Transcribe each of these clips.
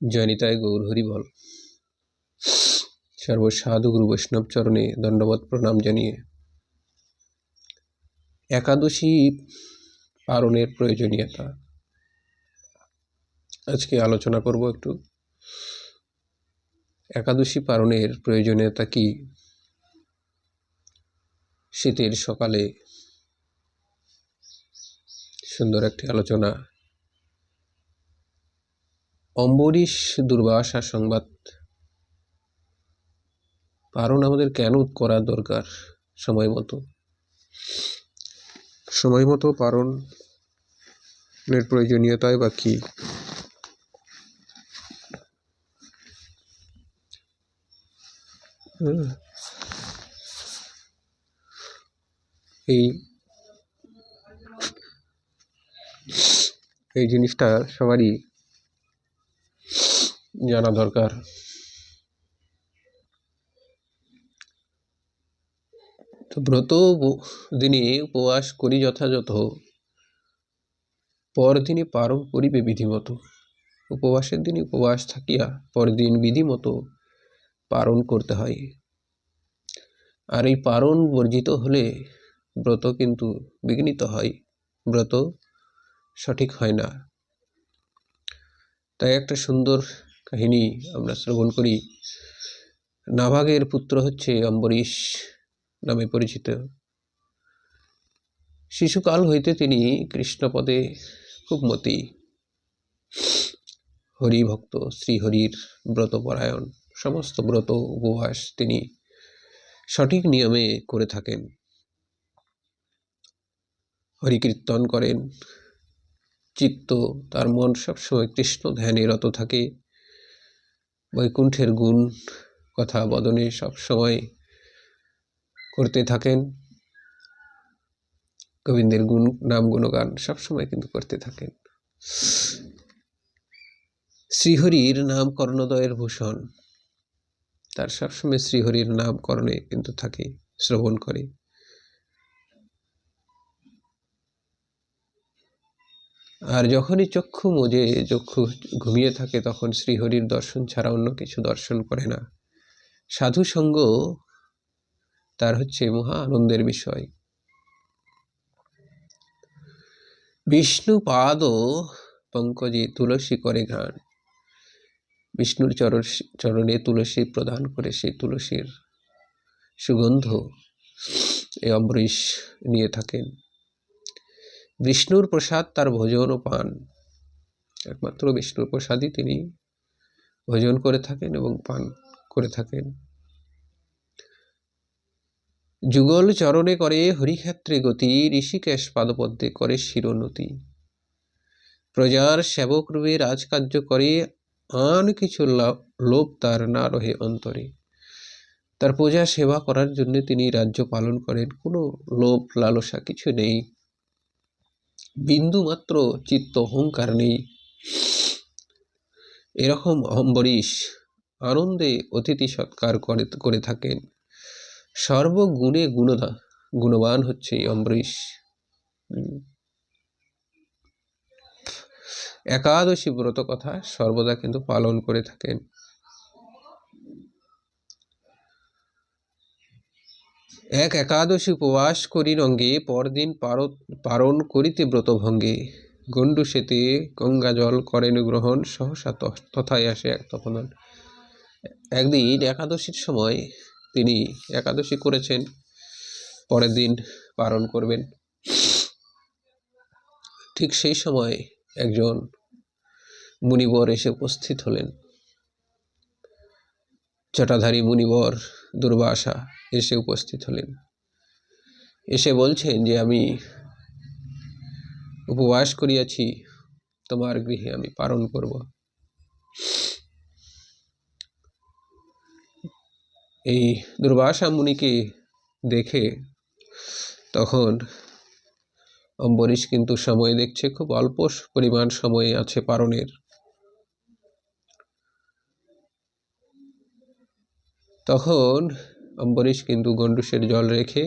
জয়নিতায় গৌর হরি বল। সর্বসাধু গুরু বৈষ্ণব চরণে দণ্ডবত প্রণাম জানিয়ে। একাদশী পালনের প্রয়োজনীয়তা। আজকে আলোচনা করব একটু। একাদশী পালনের প্রয়োজনীয়তা কি? শীতের সকালে সুন্দর একটি আলোচনা অম্বরীশ দুর্বাসা সংবাদ। পারণ আমাদের কেন করা দরকার? সময় মতো। সময় মতো পারণের প্রয়োজনীয়তায় বা কী? এই এই জিনিসটা সবারই জানা দরকার। তো ব্রত দিনে উপবাস করি যথাযথ। পরদিনে পারণ করিবে বিধিমতো। উপবাসের দিনে উপবাস থাকিয়া পরদিন বিধিমতো পালন করতে হয়। আর এই পালন বর্জিত হলে ব্রত কিন্তু বিঘ্নিত হয়। ব্রত সঠিক হয় না। তাই একটা সুন্দর কাহিনী আমরা শ্রবণ করি। নাভাগের পুত্র হচ্ছে অম্বরীশ নামে পরিচিত। শিশুকাল হইতে তিনি কৃষ্ণপদে খুব মতি। হরিভক্ত শ্রীহরির ব্রতপরায়ণ, সমস্ত ব্রত উপবাস তিনি সঠিক নিয়মে করে থাকেন। হরিকীর্তন করেন। চিত্ত, তার মন সবসময় কৃষ্ণ ধ্যানে রত থাকে। বৈকুণ্ঠের গুণ কথা বদনে সবসময় করতে থাকেন। গোবিন্দের গুণ, নাম, গুণগান সবসময় কিন্তু করতে থাকেন। শ্রীহরির নাম কর্ণদয়ের ভূষণ, তার সবসময় শ্রীহরির নাম করণে কিন্তু থাকে, শ্রবণ করে। আর যখনই চক্ষু মজে, চক্ষু ঘুমিয়ে থাকে, তখন শ্রীহরির দর্শন ছাড়া অন্য কিছু দর্শন করে না। সাধু সঙ্গ তার হচ্ছে মহা আনন্দের বিষয়। বিষ্ণু পাদ পঙ্কজে তুলসী করে ঘ্রাণ। বিষ্ণুর চরণ, চরণে তুলসী প্রদান করে সেই তুলসীর সুগন্ধ এই অম্বরীশ নিয়ে থাকেন। বিষ্ণুর প্রসাদ তার ভোজন ও পান। একমাত্র বিষ্ণুর প্রসাদই তিনি ভোজন করে থাকেন এবং পান করে থাকেন। যুগল চরণে করে হরিক্ষেত্রে গতি, ঋষিকেশ পাদপদ্মে করে শিরোন্নতি প্রজার সেবক রূপে রাজকার্য করে, আন কিছু লোভ তার না রহে অন্তরে। তার প্রজা সেবা করার জন্য তিনি রাজ্য পালন করেন। কোনো লোভ, লালসা কিছু নেই। বিন্দু মাত্র চিত্ত অহংকার নেই। এরকম অম্বরীশ আনন্দে অতিথি সৎকার করে করে থাকেন। সর্বগুণে গুণদা গুণবান হচ্ছে অম্বরীশ একাদশী ব্রত কথা সর্বদা কিন্তু পালন করে থাকেন। এক একাদশী উপবাস করি রঙ্গে, পরদিন পারণ করিতে ব্রত ভঙ্গে। গণ্ডু সেতে গঙ্গা জল করেন গ্রহণ, সহসা তথায় আসে এক তখন একদিন একাদশীর সময় তিনি একাদশী করেছেন, পরের দিন পালন করবেন। ঠিক সেই সময় একজন মুনিবর এসে উপস্থিত হলেন। চটাধারী মুনিবর দুর্বাসা এসে উপস্থিত হলেন। এসে বলছেন যে, আমি উপবাস করিয়াছি, তোমার গৃহে আমি পালন করব। এই দুর্বাসা মুনিকে দেখে তখন অম্বরীশ কিন্তু সময় দেখছে, খুব অল্প পরিমাণ সময় আছে পারণের তখন অম্বরীশ কিন্তু গণ্ডুসের জল রেখে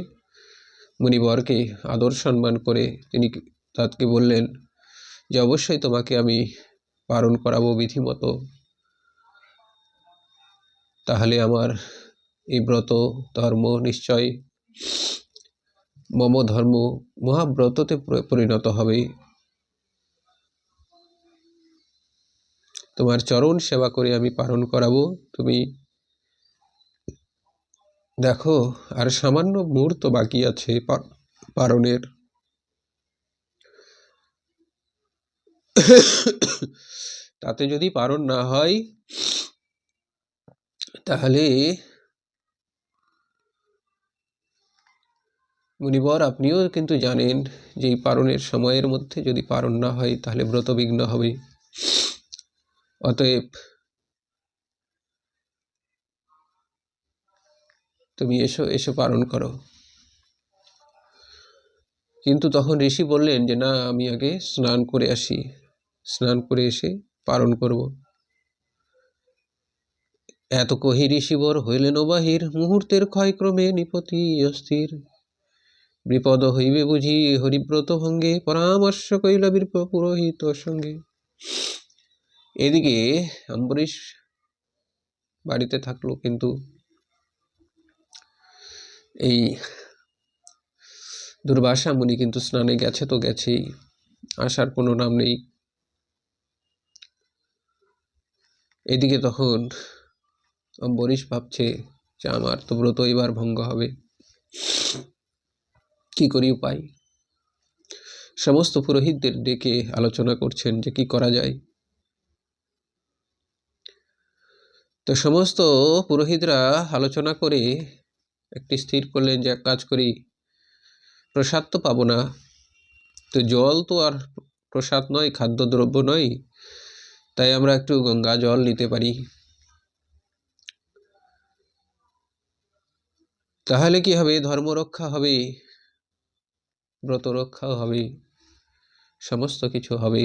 মুনিবরকে আদর সম্মান করে তিনি তাকে বললেন, যে অবশ্যই তোমাকে আমি পালন করাবো বিধিমতো। তাহলে আমার এই ব্রত ধর্ম নিশ্চয় মম ধর্ম মহাব্রততে পরিণত হবে। তোমার চরণ সেবা করে আমি পালন করাবো। তুমি দেখো, আর সামান্য মুহূর্ত বাকি আছে পালনের তাতে যদি পারণ না হয়, তাহলে মুনিবর, আপনিও কিন্তু জানেন যে এই পারণের সময়ের মধ্যে যদি পারণ না হয়, তাহলে ব্রতবিঘ্ন হবে। অতএব তুমি এসো এসো পালন করো। কিন্তু তখন ঋষি বললেন যে, না, আমি আগে স্নান করে আসি। স্নান করে এসে পালন করব। এত কহি ঋষিবর হইলেন বাহির মুহূর্তের ক্ষয়ক্রমে নিপতি অস্থির। বিপদ হইবে বুঝি হরিব্রত ভঙ্গে, পরামর্শ কইল বীর পুরোহিত সঙ্গে। এদিকে অম্বরীশ বাড়িতে থাকল, কিন্তু এই দুর্বাসা মুনি কিন্তু স্নানে গেছে তো গেছেই, আসার কোনো নাম নেই। এদিকে তখন অম্বরীশ ভাবছে যে আমার তো ব্রত এবার ভঙ্গ হবে। কি করি উপায়? সমস্ত পুরোহিতদের ডেকে আলোচনা করছেন যে কি করা যায়। তো সমস্ত পুরোহিতরা আলোচনা করে একটি স্থির করলেন যে কাজ করি, প্রসাদ তো পাবো না। তো জল তো আর প্রসাদ নয়, খাদ্যদ্রব্য নয়, তাই আমরা একটু গঙ্গা জল নিতে পারি। তাহলে কি হবে? ধর্ম রক্ষা হবে ব্রত রক্ষাও হবে, সমস্ত কিছু হবে।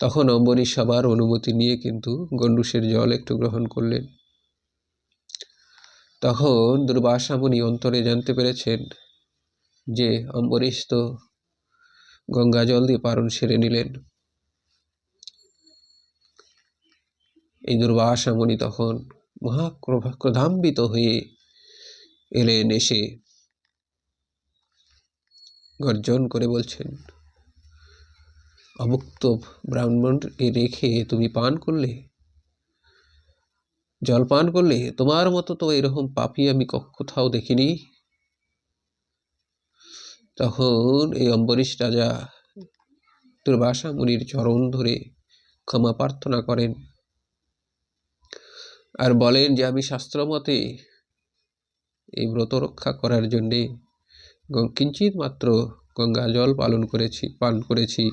তখন অম্বরীশ সবার অনুমতি নিয়ে কিন্তু গন্ডুসের জল একটু গ্রহণ করলেন। তখন দুর্বাসামুনি অন্তরে জানতে পেরেছেন যে অম্বরীশ তো গঙ্গা জল দিয়ে পারণ সেরে নিলেন। এই দুর্বাসামুনি তখন মহাক্রোধাম্বিত হয়ে এলেন এসে গর্জন করে বলছেন, অমুক্ত ব্রাহ্মণকে রেখে তুমি পান করলে? জল পান করলে তোমার মতো তো এরকম পাপি আমি কোথাও দেখিনি। তখন এই অম্বরীশ রাজা দুর্বাসা মুনির চরণ ধরে ক্ষমা প্রার্থনা করেন আর বলেন যে, আমি শাস্ত্র মতে এই ব্রত রক্ষা করার জন্যে কিঞ্চিত মাত্র গঙ্গা জল পালন করেছি, পান করেছি।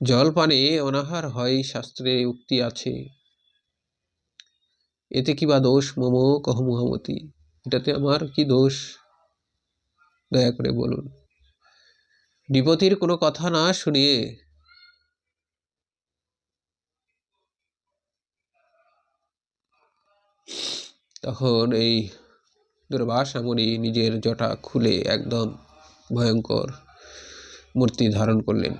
জল পানে অনাহার হয় শাস্ত্রে উক্তি আছে। এতে কি বা দোষ? মম কহ মহামতি। এটাতে আমার কি দোষ? দয়া করে বলুন। বিপতির কোনো কথা না শুনিয়ে তখন এই দুর্বাসা মুনি নিজের জটা খুলে একদম ভয়ঙ্কর মূর্তি ধারণ করলেন।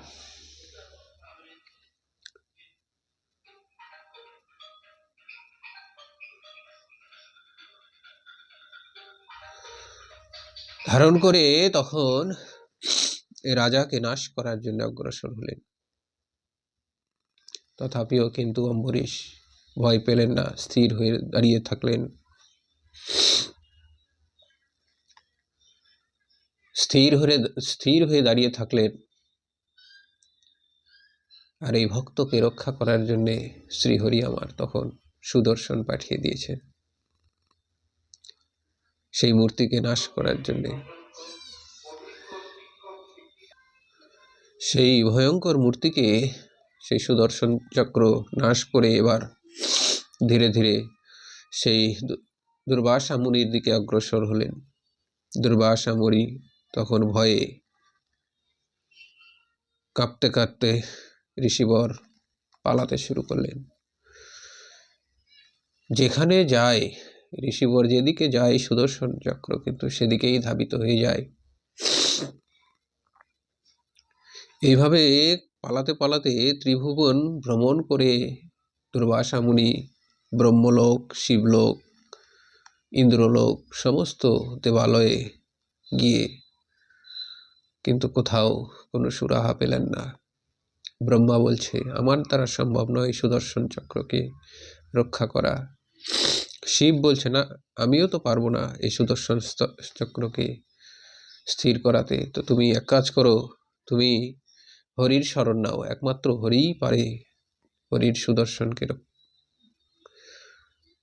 ধারণ করে তখন রাজাকে নাশ করার জন্য অগ্রসর হলেন। তথাপিও কিন্তু অম্বরীশ ভয় পেলেন না, স্থির হয়ে দাঁড়িয়ে থাকলেন। স্থির হয়ে স্থির হয়ে দাঁড়িয়ে থাকলেন। আর এই ভক্তকে রক্ষা করার জন্যে শ্রীহরি আমার তখন সুদর্শন পাঠিয়ে দিয়েছে সেই মূর্তিকে নাশ করার জন্যে। সেই ভয়ঙ্কর মূর্তিকে সেই সুদর্শন চক্র নাশ করে এবার ধীরে ধীরে সেই দুর্বাসা মুনির দিকে অগ্রসর হলেন। দুর্বাসা মুনি তখন ভয়ে কাঁপতে কাঁপতে ঋষিবর পালাতে শুরু করলেন। যেখানে যায় ঋষিবর যেদিকে যায়, সুদর্শন চক্র কিন্তু সেদিকেই ধাবিত হয়ে যায়। এইভাবে পালাতে পালাতে ত্রিভুবন ভ্রমণ করে দুর্বাসা মুনি ব্রহ্মলোক, শিবলোক, ইন্দ্রলোক সমস্ত দেবালয়ে গিয়ে কিন্তু কোথাও কোনো সুরাহা পেলেন না। ব্রহ্মা বলছে, আমার দ্বারা সম্ভব নয় সুদর্শন চক্রকে রক্ষা করা। শিব বলছে, না, আমিও তো পারব না এই সুদর্শন চক্রকে স্থির করাতে। তো তুমি এক কাজ করো, তুমি হরির শরণ নাও। একমাত্র হরিই পারে হরির সুদর্শনকে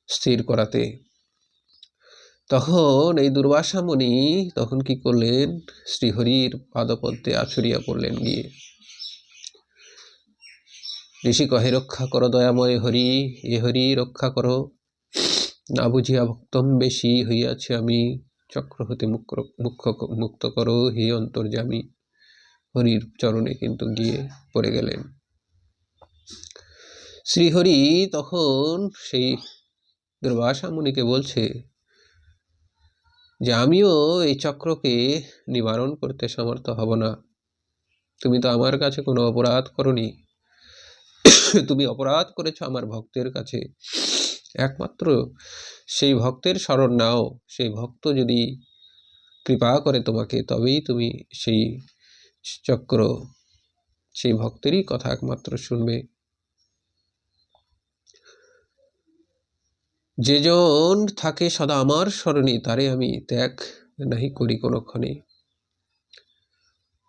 স্থির করাতে। তখন এই দুর্বাসা মুনি তখন কি করলেন? শ্রীহরির পাদপদ্মে আছড়িয়া পড়লেন গিয়ে। ঋষি কহে, রক্ষা করো দয়াময় হরি, এ হরি রক্ষা করো। না বুঝিয়া ভক্তম বেশি হইয়াছে আমি চক্র হতে মুখ্য মুক্ত করো হে অন্তর্যামী। হরির চরণে কিন্তু গিয়ে পড়ে গেলেন। শ্রীহরি তখন সেই দুর্বাসা মুনিকে বলছে যে, আমিও এই চক্রকে নিবারণ করতে সমর্থ হব না। তুমি তো আমার কাছে কোনো অপরাধ করনি। তুমি অপরাধ করেছ আমার ভক্তের কাছে। একমাত্র সেই ভক্তের স্মরণ নাও, সেই ভক্ত যদি কৃপা করে তোমাকে, তবেই তুমি সেই চক্র, সেই ভক্তেরই কথা একমাত্র শুনবে। যেজন থাকে সদা আমার স্মরণে, তারে আমি ত্যাগ নাহি করি কোনোক্ষণে।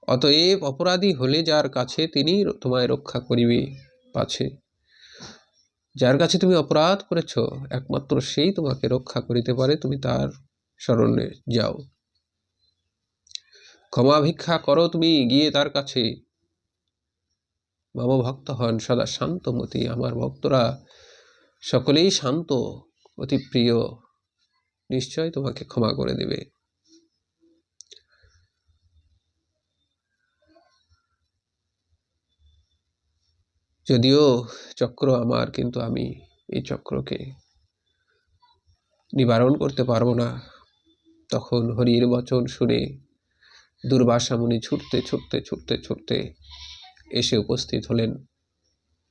অতএব অপরাধী হলে যার কাছে, তিনি তোমায় রক্ষা করিবে, পাছে। যার কাছে তুমি অপরাধ করেছ, একমাত্র সেই তোমাকে রক্ষা করিতে পারে, তুমি তার স্মরণে যাও। ক্ষমা ভিক্ষা করো তুমি, গিয়ে তার কাছে। মম ভক্ত হন, সদা শান্তমতি। আমার ভক্তরা সকলেই শান্ত, অতি প্রিয়। নিশ্চয় তোমাকে ক্ষমা করে দেবে। যদিও চক্র আমার, কিন্তু আমি এই চক্রকে নিবারণ করতে পারব না। তখন হরির বচন শুনে দুর্বাসা মুনি ছুটতে ছুটতে ছুটতে ছুটতে এসে উপস্থিত হলেন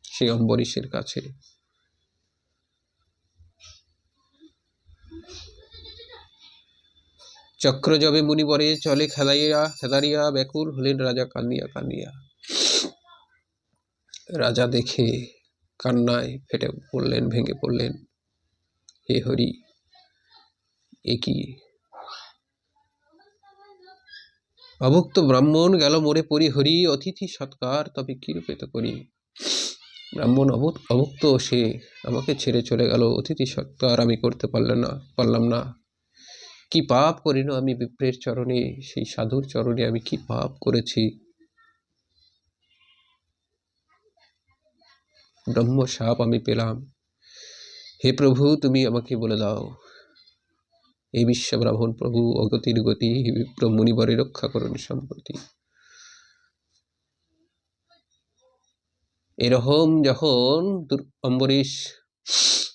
সেই অম্বরীশের কাছে। চক্র জবে মুনিবরে, চলে খেলাইয়া, খেদারিয়া, ব্যাকুল হলেন রাজা কান্দিয়া কান্দিয়া। রাজা দেখে কান্নায় ফেটে পড়লেন, ভেঙে পড়লেন। হে হরি, এ কি? অভুক্ত ব্রাহ্মণ গেল মোরে পরি হরি, অতিথি সৎকার তবে কি রূপে তো করি। ব্রাহ্মণ অভুক অভুক্ত, সে আমাকে ছেড়ে চলে গেল। অতিথি সৎকার আমি করতে পারলাম না পারলাম না। কি পাপ করিল আমি বিপ্রের চরণে? সেই সাধুর চরণে আমি কি পাপ করেছি? ব্রহ্ম সাপ আমি পেলাম। হে প্রভু, তুমি আমাকে বলে দাও। এই বিশ্ব ব্রাহ্মণ প্রভু, অগতির গতি হে রক্ষা করুন সম্প্রতি। এরকম যখন অম্বরীশ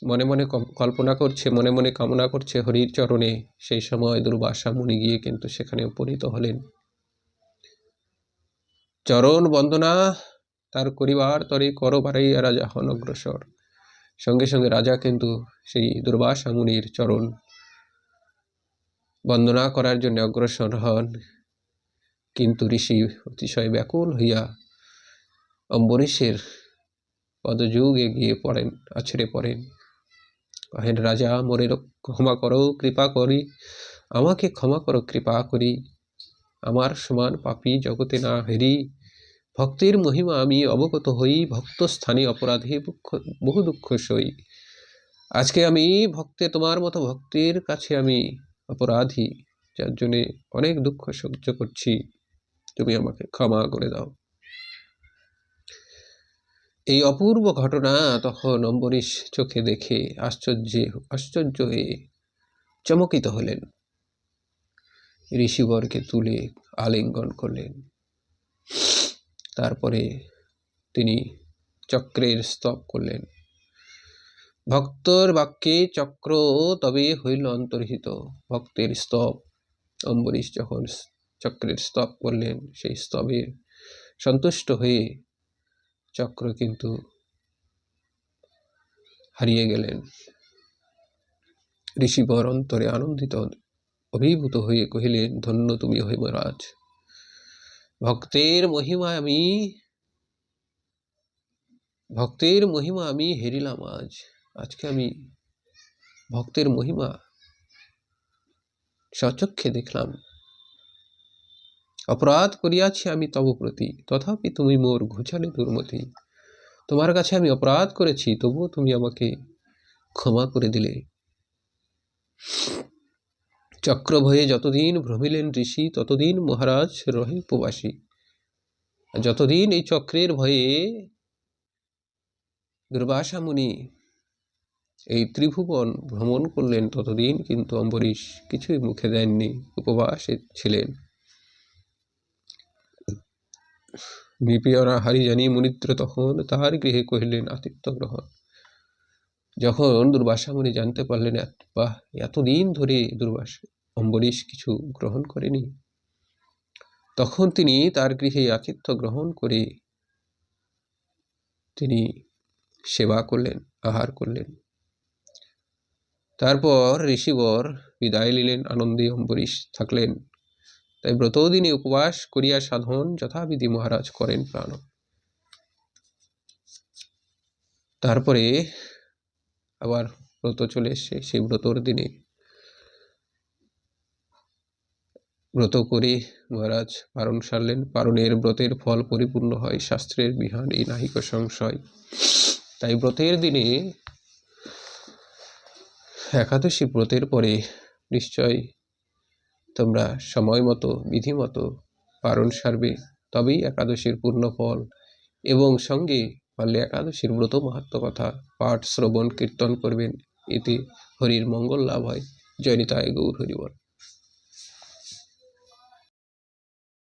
মনে মনে কল্পনা করছে, মনে মনে কামনা করছে হরির চরণে, সেই সময় দুর্বাসা মুনি গিয়ে কিন্তু সেখানে উপনীত হলেন। চরণ বন্দনা তার করিবার তরে কর বাড়াইয়া রাজা হন অগ্রসর। সঙ্গে সঙ্গে রাজা কিন্তু সেই দুর্বাসা মুনির চরণ বন্দনা করার জন্য অগ্রসর হন। কিন্তু ঋষি অতিশয় ব্যাকুল হইয়া অম্বরীশের পদযুগে গিয়ে পড়েন, আছড়ে পড়েন। কহেন, রাজা, মোরে ক্ষমা করো, কৃপা করি। আমাকে ক্ষমা করো, কৃপা করি। আমার সমান পাপী জগতে না হেরি। ভক্তের মহিমা আমি অবগত হই ভক্ত স্থানে অপরাধে বহু দুঃখ সই। আজকে আমি ভক্তে, তোমার মতো ভক্তের কাছে আমি অপরাধী, যার জন্যে অনেক দুঃখ সহ্য করছি। তুমি আমাকে ক্ষমা করে দাও। এই অপূর্ব ঘটনা তখন অম্বরীশ চোখে দেখে আশ্চর্যে, আশ্চর্য হয়ে চমকিত হলেন। ঋষিবরকে তুলে আলিঙ্গন করলেন। তারপরে তিনি চক্রের স্তব করলেন। ভক্তর বাক্যে চক্র তবে হইল অন্তর্হিত। ভক্তের স্তব। অম্বরীশ যখন চক্রের স্তব করলেন, সেই স্তবে সন্তুষ্ট হয়ে চক্র কিন্তু হারিয়ে গেলেন। ঋষিবর অন্তরে আনন্দিত, অভিভূত হয়ে কহিলেন, ধন্য তুমি হৈমরাজ ভক্তের মহিমা আমি, ভক্তের মহিমা আমি হেরিলাম আজ। আজকে আমি ভক্তের মহিমা সচক্ষে দেখলাম। অপরাধ করিয়াছি আমি তব প্রতি, তথাপি তুমি মোর ঘুচালে দুর্মতি। তোমার কাছে আমি অপরাধ করেছি, তবুও তুমি আমাকে ক্ষমা করে দিলে। চক্র ভয়ে যতদিন ভ্রমিলেন ঋষি, ততদিন মহারাজ রহে উপবাসী। যতদিন এই চক্রের ভয়ে দুর্বাসা মুনি এই ত্রিভুবন ভ্রমণ করলেন, ততদিন কিন্তু অম্বরীশ কিছুই মুখে দেননি, উপবাসে ছিলেন। বিপিয়রা হারিজানি মুনিত্র তখন তাহার গৃহে কহিলেন, আতিথ্য গ্রহণ। যখন দুর্বাসা মুনি জানতে পারলেন বাহ, এতদিন ধরে দুর্বাস অম্বরীশ কিছু গ্রহণ করেনি। তখন তিনি তার গৃহে আতিথ্য গ্রহণ করে তিনি সেবা করলেন, আহার করলেন। তারপর ঋষিবর বিদায় নিলেন, আনন্দে অম্বরীশ থাকলেন। তাই ব্রত দিনে উপবাস করিয়া সাধন যথাবিধি মহারাজ করেন প্রাণ। তারপরে আবার ব্রত চলে এসছে, সেই ব্রতর দিনে ব্রত করে মহারাজ পারণ সারলেন। পারণের ব্রতের ফল পরিপূর্ণ হয়, শাস্ত্রের বিহান এই নাহিক সংশয়। তাই ব্রতের দিনে একাদশী ব্রতের পরে নিশ্চয় তোমরা সময় মতো, বিধি মতো পারণ সারবে, তবেই একাদশীর পূর্ণ ফল এবং সঙ্গে পারলে একাদশীর ব্রত মাহাত্ম কথা, পাঠ, শ্রবণ, কীর্তন করবেন, এতে হরির মঙ্গল লাভ হয়। জয়নিতায় গৌর হরিবল